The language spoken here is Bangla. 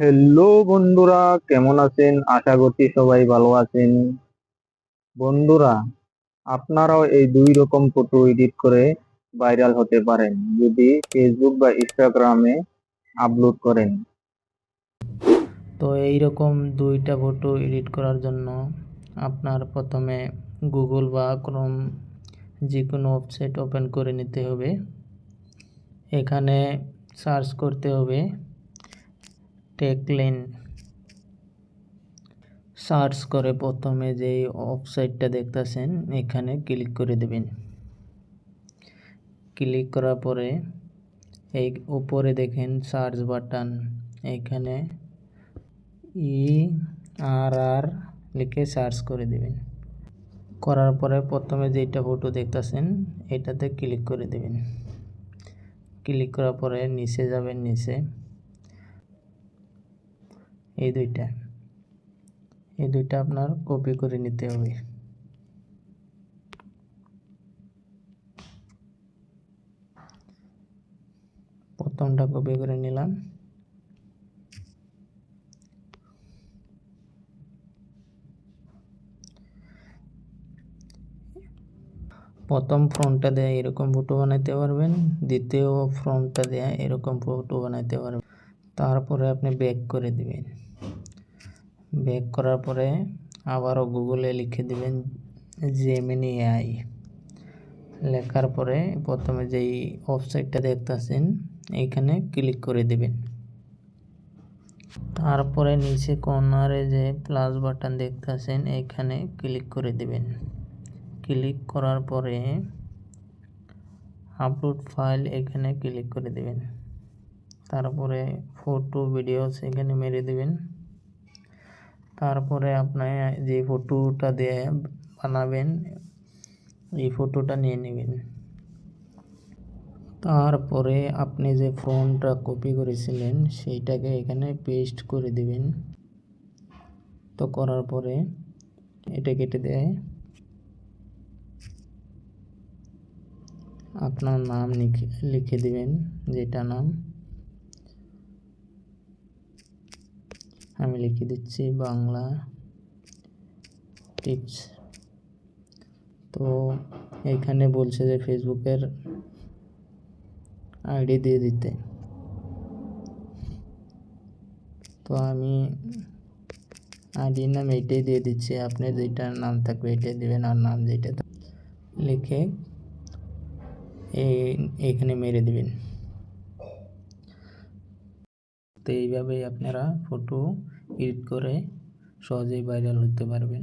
হ্যালো বন্ধুরা, কেমন আছেন? আশা করছি সবাই ভালো আছেন। বন্ধুরা, আপনারাও এই দুই রকম ফটো এডিট করে ভাইরাল হতে পারেন, যদি ফেসবুক বা ইনস্টাগ্রামে আপলোড করেন। তো এই রকম দুইটা ফটো এডিট করার জন্য আপনার প্রথমে গুগল বা ক্রোম যে কোনো ওয়েবসাইট ওপেন করে নিতে হবে। এখানে সার্চ করতে হবে। টেকলেন। সার্চ করে প্রথমে যে ওয়েবসাইটটা দেখতেছেন, এখানে ক্লিক করে দেবেন। ক্লিক করার পরে এই উপরে দেখেন সার্চ বাটন, এখানে ই আর আর লিখে সার্চ করে দেবেন। করার পরে প্রথমে যেটা ফটো দেখতেছেন, এটাতে ক্লিক করে দেবেন। ক্লিক করার পরে নিচে যাবেন, নিচে। এই দুইটা। এই দুইটা আপনার কপি করে নিতে হবে। প্রথমটা কপি করে নিলাম। প্রথম ফ্রন্টটা দেয়া এরকম ফটো বানাইতে পারবেন, দ্বিতীয় ফ্রন্টটা দেয়া এরকম ফটো বানাইতে পারবেন। তারপরে আপনি ব্যাক করে দিবেন। ব্যাক করার পরে আবারও গুগলে লিখে দিবেন জেমিনি এআই লেখার পরে প্রথমে যেই ওয়েবসাইটটা দেখতেছেন এইখানে ক্লিক করে দিবেন। তারপরে নিচে কর্নারে যে প্লাস বাটন দেখতেছেন এইখানে ক্লিক করে দিবেন। ক্লিক করার পরে আপলোড ফাইল এখানে ক্লিক করে দেবেন। তারপরে ফটো ভিডিওস এখানে মেরে দেবেন। তারপরে আপনি যে ফটোটা দিয়ে বানাবেন, এই ফটোটা নিয়ে নেবেন। তারপরে আপনি যে ফোনটা কপি করেছিলেন, সেইটাকে এখানে পেস্ট করে দিবেন। তো করার পরে এটা কেটে দেয়। আপনার নাম লিখে লিখে দিবেন, যেটা নাম। আমি লিখে দিচ্ছি বাংলা টিপস তো এখানে বলছে যে ফেসবুকের আইডি দিয়ে দিতে। তো আমি আইডির নাম এইটাই দিয়ে দিচ্ছি, আপনি যেটার নাম থাকবে এটাই দেবেন আর নাম যেটা লিখে এখানে মেরে দিবেন। এইভাবেই আপনারা ফটো এডিট করে সহজেই ভাইরাল হতে পারবেন।